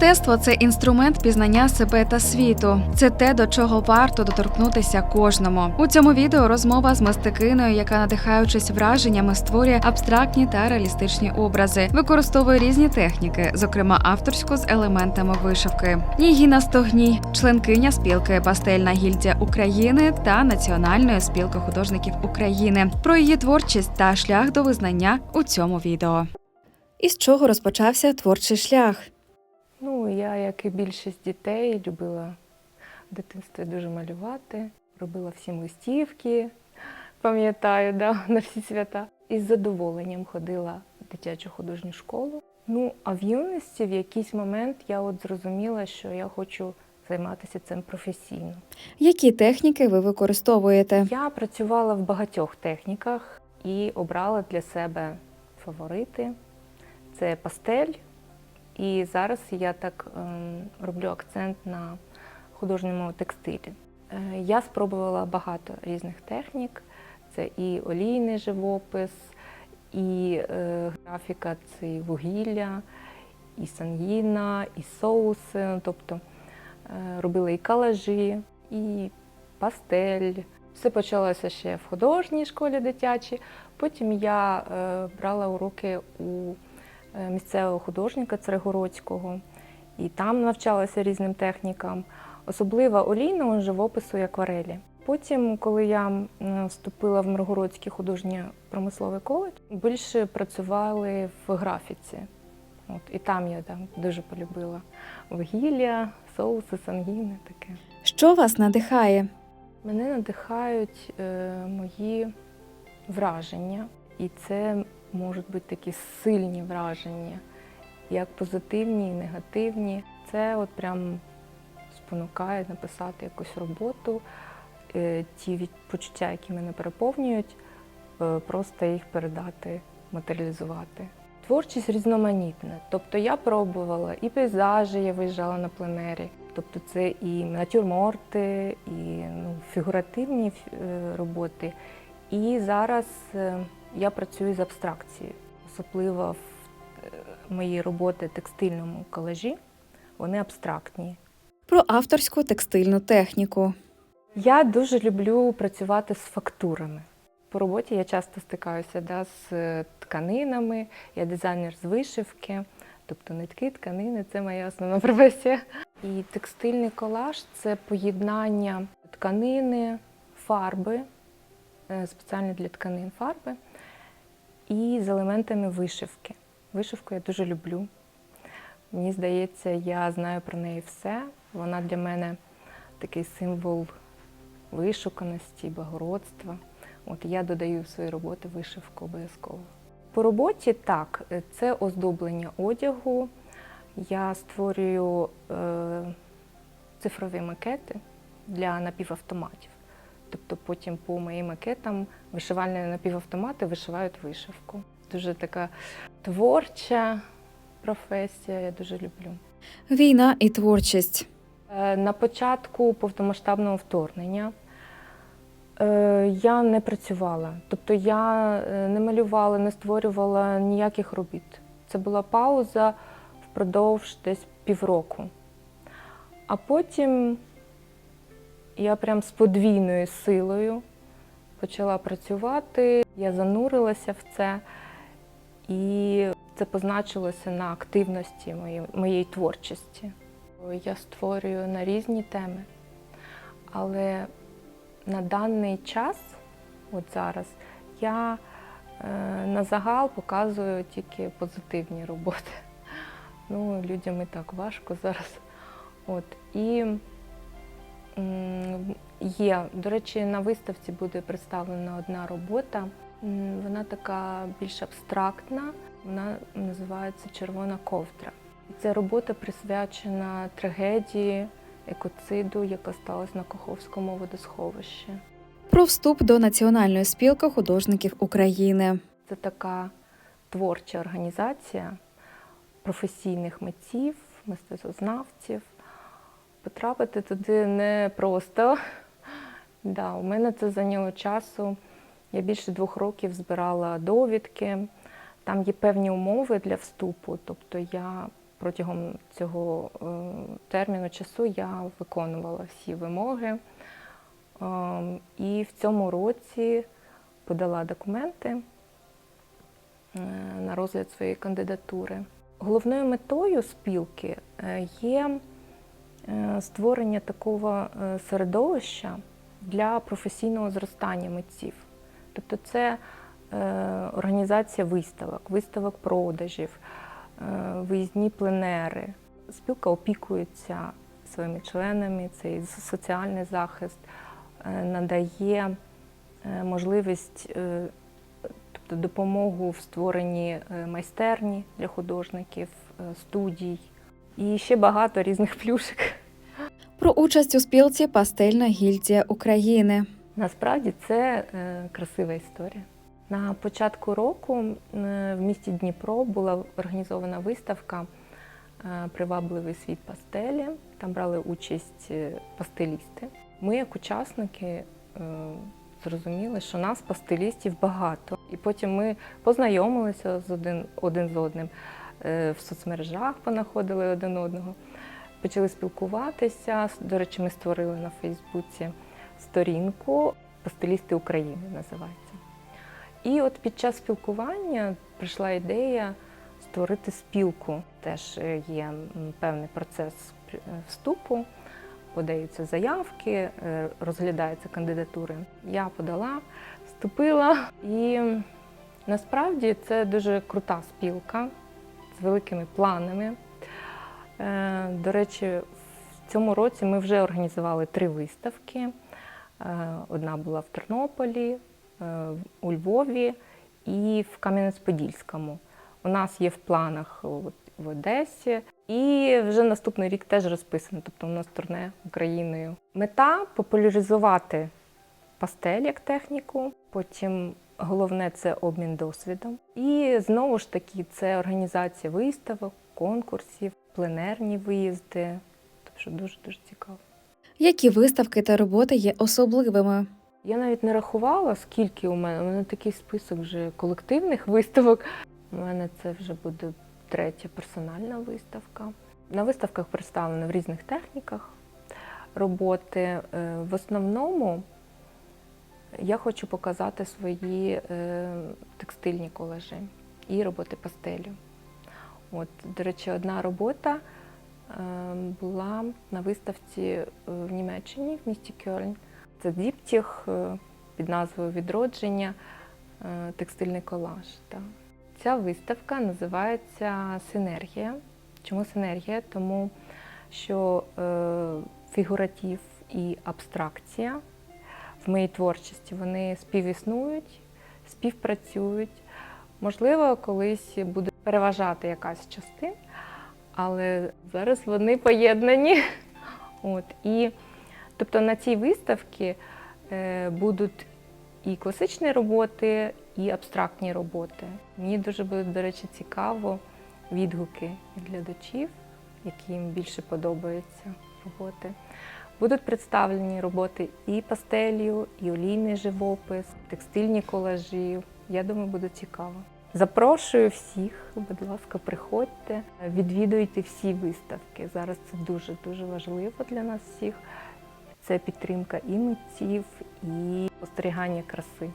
Мистецтво це інструмент пізнання себе та світу. Це те, до чого варто доторкнутися кожному. У цьому відео розмова з мистикиною, яка, надихаючись враженнями, створює абстрактні та реалістичні образи, використовує різні техніки, зокрема авторську з елементами вишивки. Нігіна Стогній, членкиня спілки Пастельна гільдія України та Національної спілки художників України. Про її творчість та шлях до визнання у цьому відео. Із чого розпочався творчий шлях? Ну, я, як і більшість дітей, любила в дитинстві дуже малювати, робила всім листівки, пам'ятаю, да, на всі свята. І з задоволенням ходила в дитячу художню школу. Ну, а в юності в якийсь момент я от зрозуміла, що я хочу займатися цим професійно. Які техніки ви використовуєте? Я працювала в багатьох техніках і обрала для себе фаворити. Це пастель. І зараз я так ем, роблю акцент на художньому текстилі. Е, я спробувала багато різних технік. Це і олійний живопис, і е, графіка, це і вугілля, і сангіна, і соуси. Ну, Тобто е, робила і калажі, і пастель. Все почалося ще в художній школі дитячій. Потім я брала уроки у місцевого художника Царегородського, і там навчалася різним технікам, особливо олійного живопису і акварелі. Потім, коли я вступила в Миргородський художньо-промисловий коледж, більше працювали в графіці. От, і там я там дуже полюбила вугілля, соуси, сангіни таке. Що вас надихає? Мене надихають е, мої враження, і це можуть бути такі сильні враження, як позитивні і негативні. Це от прям спонукає написати якусь роботу, е, ті від- почуття, які мене переповнюють, е, просто їх передати, матеріалізувати. Творчість різноманітна. Тобто я пробувала і пейзажі, я виїжджала на пленері. Тобто це і натюрморти, і ну, фігуративні е, роботи. І зараз я працюю з абстракцією, особливо в е, мої роботи текстильному колажі, вони абстрактні. Про авторську текстильну техніку. Я дуже люблю працювати з фактурами. По роботі я часто стикаюся да, з е, тканинами, я дизайнер з вишивки, тобто нитки, тканини це моя основна професія. І текстильний колаж це поєднання тканини, фарби, е, спеціально для тканин фарби, і з елементами вишивки. Вишивку я дуже люблю. Мені здається, я знаю про неї все. Вона для мене такий символ вишуканості, благородства. От я додаю в свої роботи вишивку обов'язково. По роботі так, це оздоблення одягу. Я створюю е, цифрові макети для напівавтоматів. Тобто потім по моїм макетам вишивальні напівавтомати вишивають вишивку. Дуже така творча професія, я дуже люблю. Війна і творчість. Е, На початку повномасштабного вторгнення е, я не працювала, тобто я е, не малювала, не створювала ніяких робіт. Це була пауза впродовж десь півроку. А потім я прям з подвійною силою почала працювати, я занурилася в це, і це позначилося на активності моєї, моєї творчості. Я створюю на різні теми, але на даний час, от зараз, я е, на загал показую тільки позитивні роботи. Ну, людям і так важко зараз. От. І є, до речі, на виставці буде представлена одна робота. Вона така більш абстрактна, вона називається Червона ковдра. Ця робота присвячена трагедії екоциду, яка сталася на Каховському водосховищі. Про вступ до Національної спілки художників України. Це така творча організація професійних митців, мистецтвознавців. Потрапити туди не просто. Да, у мене це зайняло часу. Я більше двох років збирала довідки. Там є певні умови для вступу. Тобто я протягом цього е, терміну часу я виконувала всі вимоги. Ем, І в цьому році подала документи е, на розгляд своєї кандидатури. Головною метою спілки е, є створення такого е, середовища для професійного зростання митців. Тобто це е, організація виставок, виставок продажів, е, виїзні пленери. Спілка опікується своїми членами, це і соціальний захист, е, надає е, можливість, е, тобто допомогу в створенні е, майстерні для художників, е, студій і ще багато різних плюшок. Про участь у спілці Пастельна гільдія України. Насправді це е, красива історія. На початку року е, в місті Дніпро була організована виставка е, Привабливий світ пастелі. Там брали участь пастелісти. Ми, як учасники, зрозуміли, що нас пастелістів багато. І потім ми познайомилися з один, один з одним в соцмережах, понаходили один одного, почали спілкуватися. До речі, ми створили на Фейсбуці сторінку Пастелісти України називається. І от під час спілкування прийшла ідея створити спілку. Теж е, є певний процес е, вступу, подаються заявки, е, розглядаються кандидатури. Я подала, вступила, і насправді це дуже крута спілка з великими планами. Е, До речі, в цьому році ми вже організували три виставки. Е, Одна була в Тернополі, е, у Львові і в Кам'янець-Подільському. У нас є в планах в Одесі. І вже наступний рік теж розписано, тобто у нас турне Україною. Мета популяризувати пастель як техніку. Потім головне це обмін досвідом. І знову ж таки, це організація виставок, конкурсів, пленерні виїзди. Тобто дуже дуже цікаво. Які виставки та роботи є особливими? Я навіть не рахувала, скільки у мене. У мене такий список вже колективних виставок. У мене це вже буде третя персональна виставка. На виставках представлено в різних техніках роботи. Е, В основному я хочу показати свої е, текстильні колажі і роботи пастелю. От, до речі, одна робота е, була на виставці в Німеччині, в місті Кьольн. Це діптіх е, під назвою Відродження, е, текстильний колаж. Так. Ця виставка називається Синергія. Чому синергія? Тому що фігуратив і абстракція в моїй творчості вони співіснують, співпрацюють. Можливо, колись буде переважати якась частина, але зараз вони поєднані. От, і, тобто на цій виставці е, будуть і класичні роботи, і абстрактні роботи. Мені дуже буде, до речі, цікаво відгуки від глядачів, які їм більше подобаються роботи. Будуть представлені роботи і пастелью, і олійний живопис, текстильні колажі. Я думаю, буде цікаво. Запрошую всіх, будь ласка, приходьте, відвідуйте всі виставки. Зараз це дуже дуже важливо для нас всіх. Це підтримка і митців, і спостерігання краси.